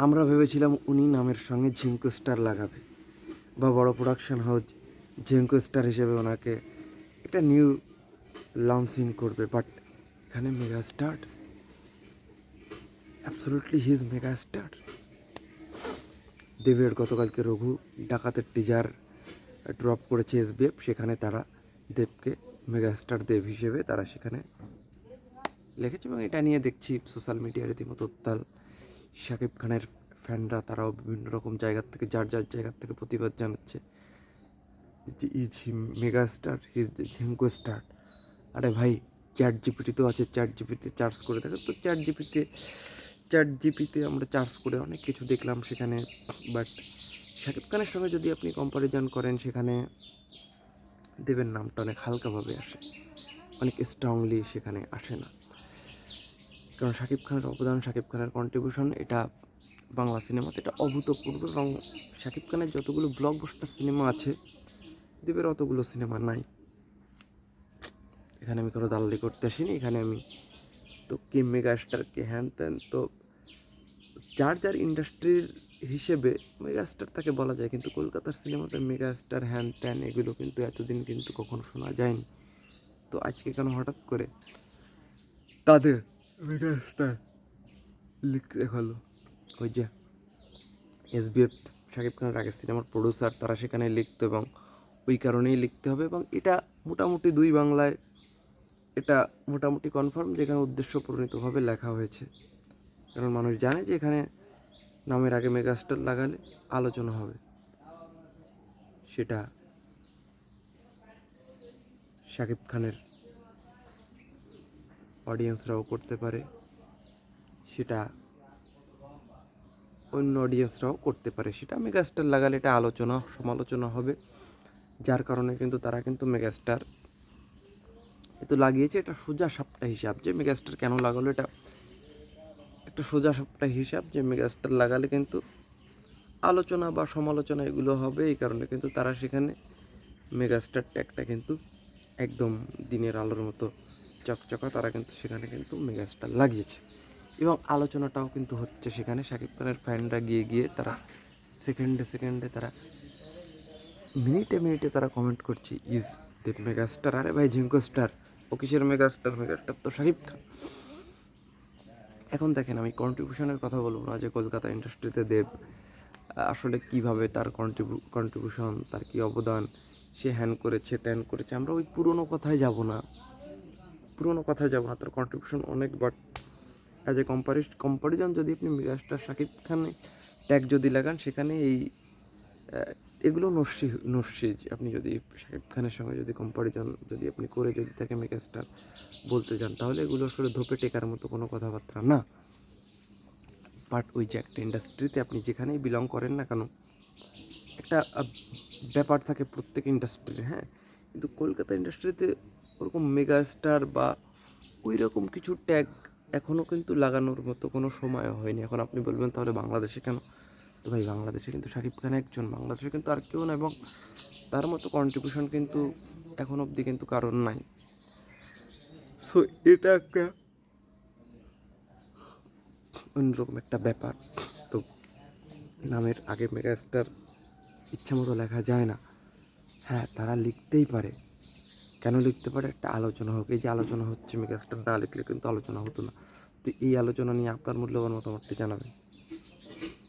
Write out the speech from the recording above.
আমরা ভেবেছিলাম উনি নামের সঙ্গে ঝিঙ্কু স্টার লাগাবে বা বড় প্রোডাকশন হাউস ঝিঙ্কু স্টার হিসেবে ওনাকে একটা নিউ লঞ্চিং করবে বাট এখানে mega star absolutely his mega star দেবের গতকালকে রঘু ডাকাতের টিজার ড্রপ করেছে এসবিএফ সেখানে তারা দেবকে মেগাস্টার দেব হিসেবে তারা সেখানে লিখেছে এবং এটা নিয়ে দেখছি সোশ্যাল মিডিয়া রীতিমতো উত্তাল। শাকিব খানের ফ্যানরা, তারাও বিভিন্ন রকম জায়গার থেকে, যার যার জায়গার থেকে প্রতিবাদ জানাচ্ছে। ইজ মেগা স্টার হিজ ঝিঙ্কু স্টার। আরে ভাই চ্যাট জিপিটি তো আছে চ্যাট জিপিতে চার্জ করে দেখো তো চ্যাট জিপিতে চ্যাট জিপিতে আমরা চার্জ করে অনেক কিছু দেখলাম সেখানে। বাট শাকিব খানের সঙ্গে যদি আপনি কম্পারিজন করেন, সেখানে দেবের নামটা অনেক হালকাভাবে আসে। অনেক স্ট্রংলি সেখানে আসে না। কারণ শাকিব খানের অবদান, শাকিব খানের কন্ট্রিবিউশন এটা বাংলা সিনেমাতে এটা অভূতপূর্ব এবং শাকিব খানের যতগুলো ব্লকবাস্টার সিনেমা আছে দেবের অতগুলো সিনেমা নাই। এখানে আমি কোনো দালালি করতে আসিনি, এখানে আমি তো কে মেগা স্টার কে হ্যান ত্যান, তো যার যার ইন্ডাস্ট্রির হিসেবে মেগা স্টার তাকে বলা যায়, কিন্তু কলকাতার সিনেমাতে মেগা স্টার হ্যান ত্যান, এগুলো কিন্তু এতদিন কিন্তু কখনো শোনা যায়নি। তো আজকে কেন হঠাৎ করে তাদের মেগা স্টার লিখতে দেখাল। ওই যে এসবিএফ শাকিব খানের আগের সিনেমার প্রডিউসার তারা সেখানে লিখতো এবং ওই কারণেই লিখতে হবে এবং এটা মোটামুটি দুই বাংলায় এটা মোটামুটি কনফার্ম যে এখানে উদ্দেশ্য প্রণীতভাবে লেখা হয়েছে। কারণ মানুষ জানে যে এখানে নামের আগে মেগাস্টার লাগালে আলোচনা হবে। সেটা শাকিব খানের অডিয়েন্সরাও করতে পারে, সেটা অন্য অডিয়েন্সরাও করতে পারে। সেটা মেগাস্টার লাগালে এটা আলোচনা, সমালোচনা হবে। যার কারণে কিন্তু তারা কিন্তু মেগাস্টার তো লাগিয়েছে, এটা সোজা সাপটা হিসাব। যে মেগাস্টার কেন লাগালো, এটা একটা সোজা সাপটা হিসাব। যে মেগাস্টার লাগালে কিন্তু আলোচনা বা সমালোচনা এগুলো হবে। এই কারণে কিন্তু তারা সেখানে মেগাস্টার ট্যাগটা কিন্তু একদম দিনের আলোর মতো চকচকা, তারা কিন্তু সেখানে কিন্তু মেগাস্টার লাগিয়েছে। এবং আলোচনাটাও কিন্তু হচ্ছে সেখানে। শাকিব খানের ফ্যানরা গিয়ে গিয়ে তারা সেকেন্ডে সেকেন্ডে তারা মিনিটে মিনিটে তারা কমেন্ট করছে ইজ দেব মেগাস্টার, আরে ভাই ঝিঙ্কো স্টার ও কিসের মেগাস্টার মেগাস্টার তো শাকিব খান। এখন দেখেন, আমি কন্ট্রিবিউশনের কথা বলব না যে কলকাতা ইন্ডাস্ট্রিতে দেব, আসলে কীভাবে তার কন্ট্রিবিউ কন্ট্রিবিউশন তার কি অবদান, সে হ্যান করেছে, ত্যান করেছে। আমরা ওই পুরনো কথায় যাব না। পুরনো কথায় যাব না, তার কন্ট্রিবিউশন অনেক বাট অ্যাজ এ কম্পারিজ কম্পারিজন যদি আপনি মেগাস্টার শাকিব খানে ট্যাগ যদি লাগান, সেখানে এই এগুলো নস্যি নস্যি আপনি যদি শাকিব খানের সঙ্গে যদি কম্পারিজন যদি আপনি করে যদি তাকে মেগাস্টার বলতে যান, তাহলে এগুলো আসলে ধোপে টেকার মতো কোনো কথাবার্তা না। বাট ওই যে একটা ইন্ডাস্ট্রিতে আপনি যেখানেই বিলং করেন না কেন, একটা ব্যাপার থাকে প্রত্যেক ইন্ডাস্ট্রির হ্যাঁ? কিন্তু কলকাতা ইন্ডাস্ট্রিতে ওরকম মেগাস্টার বা ওই রকম কিছু ট্যাগ এখনও কিন্তু লাগানোর মতো কোনো সময় হয়নি। এখন আপনি বলবেন, তাহলে বাংলাদেশে কেন? তো ভাই, বাংলাদেশে কিন্তু শাকিব খান একজন, বাংলাদেশে কিন্তু আর কেউ না এবং তার মতো কন্ট্রিবিউশন কিন্তু এখন অবধি কিন্তু কারণ নাই। সো এটা একটা অন্যরকম একটা ব্যাপার। তো নামের আগে মেগাস্টার ইচ্ছা মতো লেখা যায় না। হ্যাঁ তারা লিখতেই পারে। কেন লিখতে পারে? একটা আলোচনা হোক। এই যে আলোচনা হচ্ছে মেগাস্টার না লিখলে কিন্তু আলোচনা হতো না। তো এই আলোচনা নিয়ে আপনার মূল্যবান মতামতটি জানাবেন।